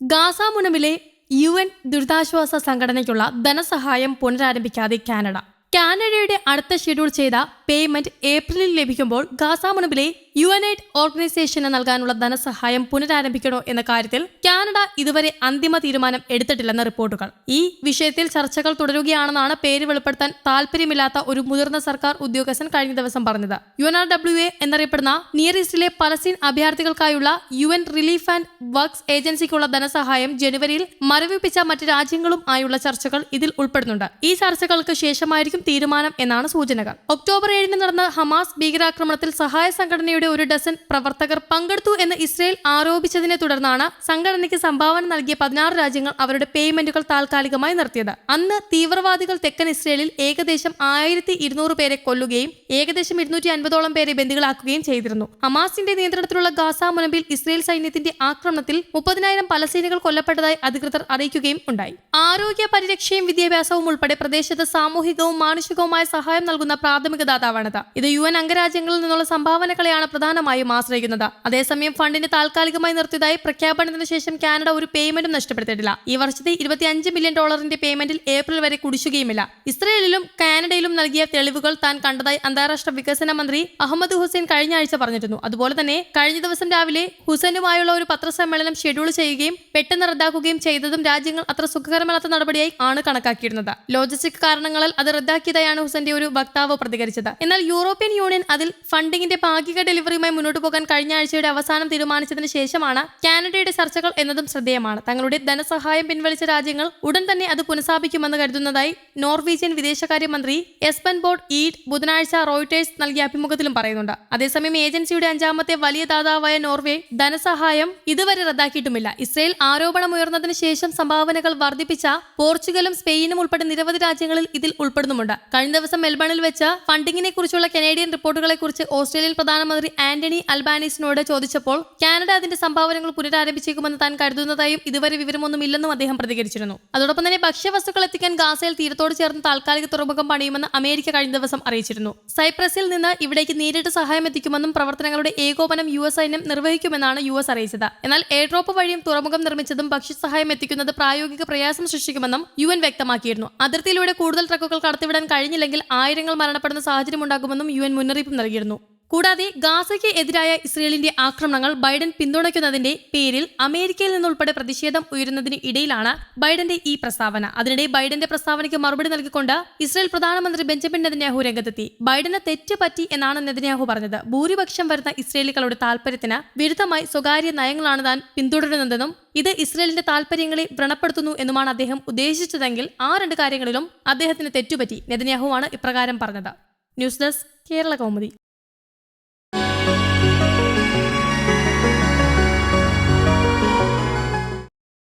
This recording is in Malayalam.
ഗാസ മുനമിലെ യു എൻ ദുരിതാശ്വാസ സംഘടനയ്ക്കുള്ള ധനസഹായം പുനരാരംഭിക്കാതെ കാനഡ. കാനഡയുടെ അടുത്ത ഷെഡ്യൂൾ ചെയ്ത പേയ്മെന്റ് ഏപ്രിലിൽ ലഭിക്കുമ്പോൾ ഗാസ മുനമ്പിലെ യു എൻ എയ്ഡ് ഓർഗനൈസേഷന് നൽകാനുള്ള ധനസഹായം പുനരാരംഭിക്കണോ എന്ന കാര്യത്തിൽ കാനഡ ഇതുവരെ അന്തിമ തീരുമാനം എടുത്തിട്ടില്ലെന്ന റിപ്പോർട്ടുകൾ. ഈ വിഷയത്തിൽ ചർച്ചകൾ തുടരുകയാണെന്നാണ് പേര് വെളിപ്പെടുത്താൻ താല്പര്യമില്ലാത്ത ഒരു മുതിർന്ന സർക്കാർ ഉദ്യോഗസ്ഥൻ കഴിഞ്ഞ ദിവസം പറഞ്ഞത്. U N R W A എന്നറിയപ്പെടുന്ന നിയർ ഈസ്റ്റിലെ Palestine അഭയാർത്ഥികൾക്കായുള്ള U N relief and works ഏജൻസിക്കുള്ള ധനസഹായം ജനുവരിയിൽ മരവിപ്പിച്ച മറ്റ് രാജ്യങ്ങളും ആയുള്ള ചർച്ചകൾ ഇതിൽ ഉൾപ്പെടുന്നുണ്ട്. ഈ ചർച്ചകൾക്ക് ശേഷമായിരിക്കും തീരുമാനം എന്നാണ് സൂചനകൾ. ഒക്ടോബർ ഏഴിന് നടന്ന ഹമാസ് ഭീകരാക്രമണത്തിൽ സഹായ സംഘടനയുടെ ഒരു ഡസൻ പ്രവർത്തകർ പങ്കെടുത്തു എന്ന് ഇസ്രയേൽ ആരോപിച്ചതിനെ തുടർന്നാണ് സംഘടനയ്ക്ക് സംഭാവന നൽകിയ പതിനാറ് രാജ്യങ്ങൾ അവരുടെ പേയ്മെന്റുകൾ താൽക്കാലികമായി നിർത്തിയത്. അന്ന് തീവ്രവാദികൾ തെക്കൻ ഇസ്രയേലിൽ ഏകദേശം ആയിരത്തി പേരെ കൊല്ലുകയും ഏകദേശം ഇരുന്നൂറ്റി അൻപതോളം പേരെ ബന്ദികളാക്കുകയും ചെയ്തിരുന്നു. ഹമാസിന്റെ നിയന്ത്രണത്തിലുള്ള ഗാസ മുനമ്പിൽ ഇസ്രയേൽ സൈന്യത്തിന്റെ ആക്രമണത്തിൽ മുപ്പതിനായിരം പലസ്തീനികൾ കൊല്ലപ്പെട്ടതായി അധികൃതർ അറിയിക്കുകയും ഉണ്ടായി. ആരോഗ്യ പരിരക്ഷയും വിദ്യാഭ്യാസവും ഉൾപ്പെടെ പ്രദേശത്ത് സാമൂഹികവും മാനുഷികവുമായ സഹായം നൽകുന്ന പ്രാഥമിക ദാതാവാണിത്. ഇത് യു എൻ അംഗരാജ്യങ്ങളിൽ നിന്നുള്ള സംഭാവനകളെയാണ് പ്രധാനമായും ആശ്രയിക്കുന്നത്. അതേസമയം ഫണ്ടിന് താൽക്കാലികമായി നിർത്തിയതായി പ്രഖ്യാപനത്തിന് ശേഷം കാനഡ ഒരു പേയ്മെന്റും നഷ്ടപ്പെടുത്തിയിട്ടില്ല. ഈ വർഷത്തെ ഇരുപത്തിയഞ്ച് മില്യൺ ഡോളറിന്റെ പേയ്മെന്റിൽ ഏപ്രിൽ വരെ കുടിശുകയുമില്ല ഇസ്രയേലിലും കാനഡയിലും നൽകിയ തെളിവുകൾ താൻ കണ്ടതായി അന്താരാഷ്ട്ര വികസന മന്ത്രി അഹമ്മദ് ഹുസൈൻ കഴിഞ്ഞ ആഴ്ച പറഞ്ഞിരുന്നു. അതുപോലെ തന്നെ കഴിഞ്ഞ ദിവസം രാവിലെ ഹുസൈനുമായുള്ള ഒരു പത്രസമ്മേളനം ഷെഡ്യൂൾ ചെയ്യുകയും പെട്ടെന്ന് റദ്ദാക്കുകയും ചെയ്തതും രാജ്യങ്ങൾ അത്ര സുഖകരമല്ലാത്ത നടപടിയായി ആണ് കണക്കാക്കിയിരുന്നത്. ലോജിസ്റ്റിക് കാരണങ്ങളാൽ അത് റദ്ദാക്കിയതായാണ് ഹുസൈന്റെ ഒരു വക്താവ് പ്രതികരിച്ചത്. എന്നാൽ യൂറോപ്യൻ യൂണിയൻ അതിൽ ഫണ്ടിങ്ങിന്റെ ഭാഗിക ഡെലിവറിയുമായി മുന്നോട്ട് പോകാൻ കഴിഞ്ഞ ആഴ്ചയുടെ അവസാനം തീരുമാനിച്ചതിന് ശേഷമാണ് കാനഡയുടെ ചർച്ചകൾ എന്നതും ശ്രദ്ധേയമാണ്. തങ്ങളുടെ ധനസഹായം പിൻവലിച്ച രാജ്യങ്ങൾ ഉടൻ തന്നെ അത് പുനഃസ്ഥാപിക്കുമെന്ന് കരുതുന്നതായി നോർവീജിയൻ വിദേശകാര്യമന്ത്രി എസ്പൻ ബോർഡ് ഈഡ് ബുധനാഴ്ച റോയിട്ടേഴ്സ് നൽകിയ അഭിമുഖത്തിലും പറയുന്നുണ്ട്. അതേസമയം ഏജൻസിയുടെ അഞ്ചാമത്തെ വലിയ ദാതാവായ നോർവേ ധനസഹായം ഇതുവരെ റദ്ദാക്കിയിട്ടുമില്ല. ഇസ്രയേൽ ആരോപണമുയർന്നതിന് ശേഷം സംഭാവനകൾ വർദ്ധിപ്പിച്ച പോർച്ചുഗലും സ്പെയിനും ഉൾപ്പെടെ നിരവധി രാജ്യങ്ങളിൽ ഇതിൽ ഉൾപ്പെടുന്നുമുണ്ട്. കഴിഞ്ഞ ദിവസം മെൽബണിൽ വെച്ച ഫണ്ടിങ്ങിനെ കുറിച്ചുള്ള കനേഡിയൻ റിപ്പോർട്ടുകളെ കുറിച്ച് ഓസ്ട്രേലിയൻ പ്രധാനമന്ത്രി ആന്റണി അൽബാനീസിനോട് ചോദിച്ചപ്പോൾ കാനഡ അതിന്റെ സംഭാവനകൾ പുനരാരംഭിച്ചേക്കുമെന്ന് താൻ കരുതുന്നതായും ഇതുവരെ വിവരമൊന്നുമില്ലെന്നും അദ്ദേഹം പ്രതികരിച്ചിരുന്നു. അതോടൊപ്പം തന്നെ ഭക്ഷ്യവസ്തുക്കൾ എത്തിക്കാൻ ഗാസയിൽ തീരത്തോട് ചേർന്ന് താൽക്കാലിക തുറമുഖം പണിയുമെന്ന് അമേരിക്ക കഴിഞ്ഞ ദിവസം അറിയിച്ചിരുന്നു. സൈപ്രസിൽ നിന്ന് ഇവിടേക്ക് നേരിട്ട് സഹായം എത്തിക്കുമെന്നും പ്രവർത്തനങ്ങളുടെ ഏകോപനം യു എസ് സൈന്യം നിർവഹിക്കുമെന്നാണ് യു എസ് അറിയിച്ചത്. എന്നാൽ എയർഡ്രോപ്പ് വഴിയും തുറമുഖം നിർമ്മിച്ചതും ഭക്ഷ്യസഹായം എത്തിക്കുന്നത് പ്രായോഗിക പ്രയാസം സൃഷ്ടിക്കുമെന്നും യു എൻ വ്യക്തമാക്കിയിരുന്നു. അതിർത്തിയിലൂടെ കൂടുതൽ ട്രക്കുകൾ കടത്തിവിടാൻ കഴിഞ്ഞില്ലെങ്കിൽ ആയിരങ്ങൾ മരണപ്പെടുന്ന സാഹചര്യം ഉണ്ടാകുമെന്നും യു എൻ മുന്നറിയിപ്പ് നൽകിയിരുന്നു. കൂടാതെ ഗാസയ്ക്ക് എതിരായ ഇസ്രയേലിന്റെ ആക്രമണങ്ങൾ ബൈഡൻ പിന്തുണയ്ക്കുന്നതിന്റെ പേരിൽ അമേരിക്കയിൽ നിന്നുൾപ്പെടെ പ്രതിഷേധം ഉയരുന്നതിന് ഇടയിലാണ് ബൈഡന്റെ ഈ പ്രസ്താവന. അതിനിടെ ബൈഡന്റെ പ്രസ്താവനയ്ക്ക് മറുപടി നൽകിക്കൊണ്ട് ഇസ്രയേൽ പ്രധാനമന്ത്രി ബെഞ്ചമിൻ നെതന്യാഹു രംഗത്തെത്തി. ബൈഡന് തെറ്റ് പറ്റി എന്നാണ് നെതന്യാഹു പറഞ്ഞത്. ഭൂരിപക്ഷം വരുന്ന ഇസ്രയേലികളുടെ താൽപര്യത്തിന് വിരുദ്ധമായി സ്വകാര്യ നയങ്ങളാണ് താൻ പിന്തുടരുന്നതെന്നും ഇത് ഇസ്രയേലിന്റെ താൽപര്യങ്ങളെ വ്രണപ്പെടുത്തുന്നു എന്നുമാണ് അദ്ദേഹം ഉദ്ദേശിച്ചതെങ്കിൽ ആ രണ്ട് കാര്യങ്ങളിലും അദ്ദേഹത്തിന് തെറ്റുപറ്റി. നെതന്യാഹുവാണ് ഇപ്രകാരം പറഞ്ഞത്. News desk Kerala Kaumudi.